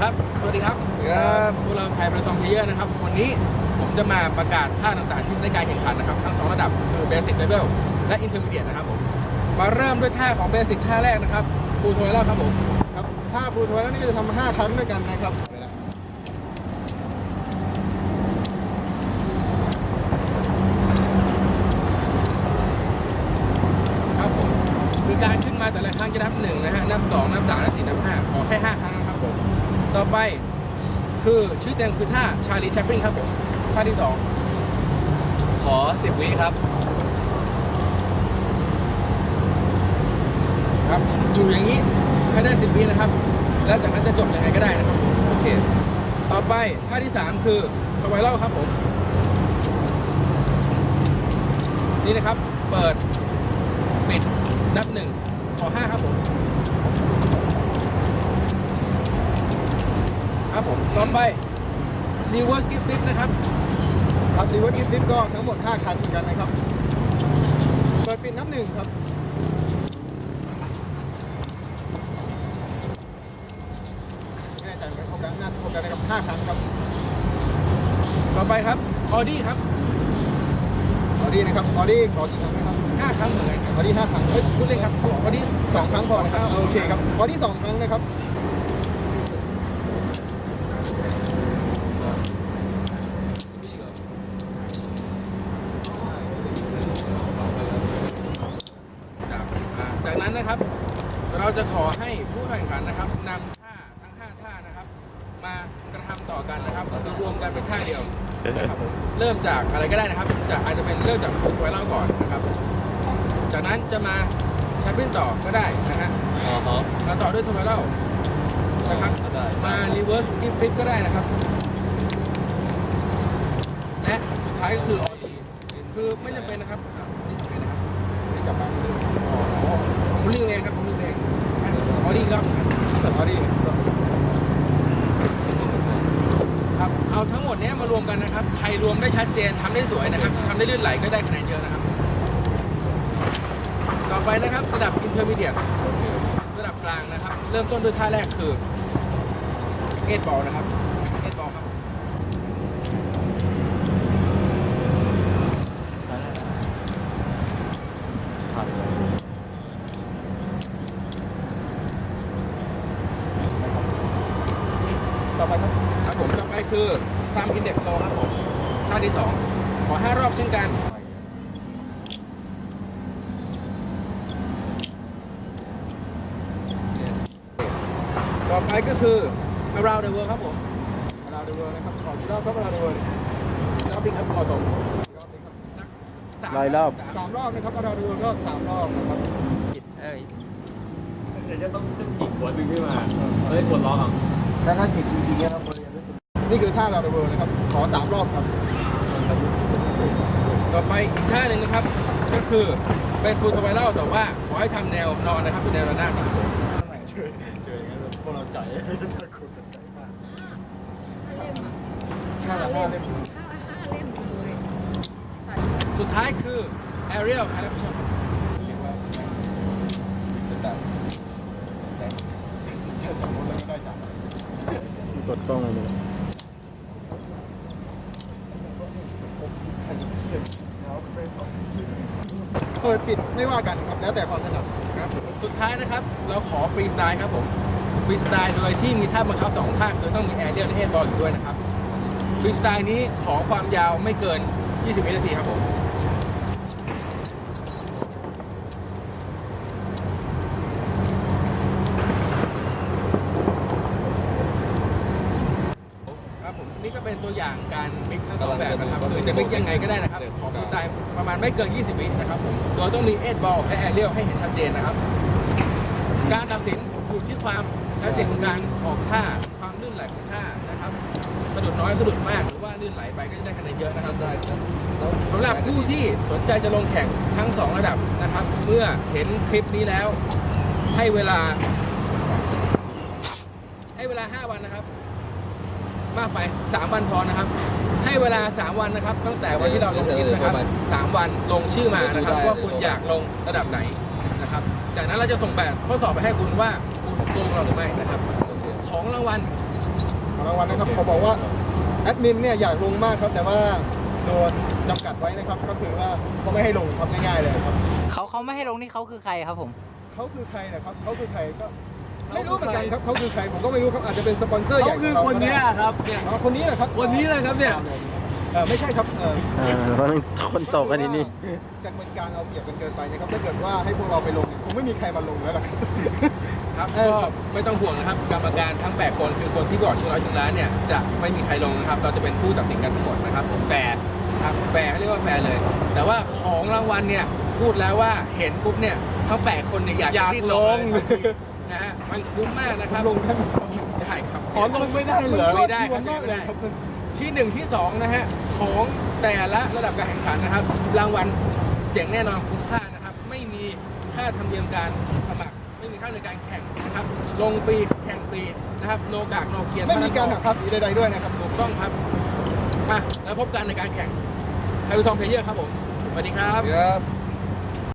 ครับ สวัสดีครับครับพวกเราไทยประซองเพลเยอร์นะครับ วันนี้ผมจะมาประกาศท่าต่างๆ ที่ในการแข่งขันนะครับ ทั้งสองระดับคือเบสิ c เลเวลและอินเตอร์มีเดียนะครับผม มาเริ่มด้วยท่าของเบสิ c ท่าแรกนะครับฟูลโทยแล้วครับผมครับถ้าฟูทัวร์แล้วนี่จะทำห้าครั้งด้วยกันนะครับครับผมคือการขึ้นมาแต่ละครั้งจะนับหนึ่งนะฮะ นับสองนับสามนับสี่นับห้าขอแค่ห้าครั้งนะครับผม ต่อไปคือชื่อเต็มคือท่าชาลีแชปปิ้งครับผมท่าที่สองขอสิบวิครับ ครับอยู่อย่างนี้ให้ได้สิบวินะครับ แล้วจากนั้นจะจบยังไงก็ได้นะครับโอเค ต่อไปท่าที่3คือสไวรัลครับผมนี่นะครับ เปิด ปิดนับหนึ่งขอห้าครับผม ครับผมต่อไป reverse grip flip นะครับครับรีเวิร์สกิฟต์ก็ทั้งหมดห้าครั้งเหมือนกันนะครับ เปิดปิดนับหนึ่งครับไม่แน่ใจเหมือนกันครบแล้วน่าจะครบแล้วนะครับห้าครั้งครับ ต่อไปครับออดี้ครับออดี้นะครับออดี้ขอกี่ครั้งนะครับห้าครั้งเหมือนกันครับออดี้ห้าครั้งเฮ้ยพูดเล่นครับออดี้สองครั้งพอนะครับโอเคครับออดี้สองครั้งนะครับครับอ่าจากนั้นนะครับ เรา จะขอให้ผู้แข่งขันนะครับนำท่าทั้ง5ท่านะครับ มากระทำต่อกันนะครับคือรวมกันเป็นท่าเดียวนะครับผมเริ่มจากอะไรก็ได้นะครับจะอาจจะเป็นเริ่มจากฟูไวเล่าก่อนนะครับ จากนั้นจะมาแชมเปี้ยนต่อก็ได้นะฮะอ๋อฮะแล้วต่อด้วยทูไวเล่านะครับ ได้มารีเวิร์สกิฟฟิปก็ได้นะครับ และสุดท้ายก็คือออดีคือไม่จำเป็นนะครับอะนี่จำเป็นนะครับนี่กลับมาอ๋อผมเลือกเองครับผมเลือ กเองออดีครับสตอรี่ครับเอาทั้งหมดนี้มารวมกันนะครับ ใครรวมได้ชัดเจนทำได้สวยนะครับทำได้ลื่นไหลก็ได้คะแนนเยอะนะครับ ต่อไปนะครับระดับอินเทอร์มีเดียบระดับกลางนะครับ เริ่มต้นด้วยท่าแรกคือเอ็ดบอลนะครับ ต่อไปครับครับผมต่อไปคือฟาร์มอินเด็กโตครับผมท่าที่สองขอห้ารอบเช่นกันต่อไปก็คือ around the world ครับผมเราดูเวอร์นะครับขอกี่รอบครับเราดูเวอร์รอบนี้ครับขอสมรอบนี้ครับสามร้อยรอบ สามรอบนะครับเราดูเวอร์ก็สามรอบนะครับเอ้ยจะจะต้องจะจิกหัวดึงขึ้นมาเฮ้ยปวดร้องอะ ถ้าถ้าจิตจริงๆเนี่ยครับบริเวณรู้สึกนี่คือท่าเราดูเวอร์นะครับ ขอสามรอบครับ ต่อไปอีกท่าหนึ่งนะครับ ก็คือเป็นฟูลทวายเล่าแต่ว่าขอให้ทำแนวนอนนะครับเป็นแนวระนาบครับผมเจอเจออย่างนั้นพวกเราใจถ้าคุณเป็นใจมากท่าละห้าเล่มห้าเล่มเลยใส่สุดท้ายคือ aerial ใครรับผิดชอบ เรียกว่าสแตนถ้าสมมติเราไม่ได้จับ กดกล้องเลย เปิดปิดไม่ว่ากันครับ แล้วแต่ความถนัดครับสุดท้ายนะครับ เราขอฟรีสไตล์ครับผมฟรีสไตล์โดยที่มีท่าบังคับสองท่าคือต้องมีแอร์เดียลและเฮดบอลอยู่ด้วยนะครับฟรีสไตล์นี้ขอความยาวไม่เกิน 20วินาทีครับผม ครับผมนี่ก็ เป็นตัวอย่างการมิกซ์ทั้งสองแบบนะครับคือจะมิกซ์ยังไงก็ได้นะครับขอฟรีสไตล์ประมาณไม่เกิน 20 วินะครับผมโดยต้องมีเอ็ดบอลและแอร์เรียลให้เห็นชัดเจนนะครับ การตัดสินอยู่ที่ความชัดเจนของการออกท่าความลื่นไหลของท่านะครับสะดุดน้อยสะดุดมากหรือว่าลื่นไหลไปก็จะได้คะแนนเยอะนะครับได้สำหรับผู้ที่สนใจจะลงแข่งทั้งสองระดับนะครับ เมื่อเห็นคลิปนี้แล้วให้เวลา ให้เวลา 5 วันนะครับ มากไป3วันพอนะครับ ให้เวลา3วันนะครับ ตั้งแต่วันที่เราลงคลิปนะครับ3วันลงชื่อมานะครับ ว่าคุณอยากลงระดับไหนนะครับ จากนั้นเราจะส่งแบบทดสอบไปให้คุณว่าคุณลงเราหรือไม่นะครับ ของรางวัลของรางวัลนะครับเขาบอกว่าแอดมินเนี่ยอยากลงมากครับแต่ว่าโดนจำกัดไว้นะครับ ก็คือว่าเขาไม่ให้ลงครับง่ายๆเลยครับเขาเขาไม่ให้ลงนี่เขาคือใครครับผมเขาคือใครนะครับเขาคือใครก็ ไม่รู้เหมือนกันครับเขาคือใครผมก็ไม่รู้ครับอาจจะเป็นสปอนเซอร์ใหญ่เขาคือขงคนเนี้ยก็ได้ครับเนี่ยอ๋อคนนี้แหละครับคนนี้เลยครับเนี่ยเออไม่ใช่ครับเออเออเพราะมันคนตกกันนี่นี่จะเป็นการเอาเปรียบกันเกินไปนะครับถ้าเกิดว่าให้พวกเราไปลงคงไม่มีใครมาลงแล้วล่ะครับครับเออก็ไม่ต้องห่วงนะครับกรรมการทั้ง8คนคือคนที่บอกชื่อร้อยชื่อร้านเนี่ยจะไม่มีใครลงนะครับ เราจะเป็นผู้ตัดสินกันทั้งหมดนะครับผมแฟร์ครับแฟร์เรียกว่าแฟร์เลย แต่ว่าของรางวัลเนี่ยพูดแล้วว่าเห็นปุ๊บเนี่ยทั้ง8คนเนี่ยอยากอยากจะรีบลงเลยทันทีนะฮะ มันคุ้มมากนะครับลงท่านได้ครับขอลงไม่ได้เหรอไม่ได้ครับนมากเลยครับที่หนึ่งที่สองนะฮะของแต่ละระดับการแข่งขันนะครับ รางวัลเจ๋งแน่นอนคุ้มค่านะครับ ไม่มีค่าธรรมเนียมการสมัครไม่มีค่าในการแข่งนะครับ ลงฟรีแข่งฟรีนะครับโนกากโนเกียนไม่มีการหักภาษีใดๆด้วยนะครับถูกต้องครับอะแล้วพบกันในการแข่งไทยรูทองเพลเยอร์ครับผมสวัสดีครับ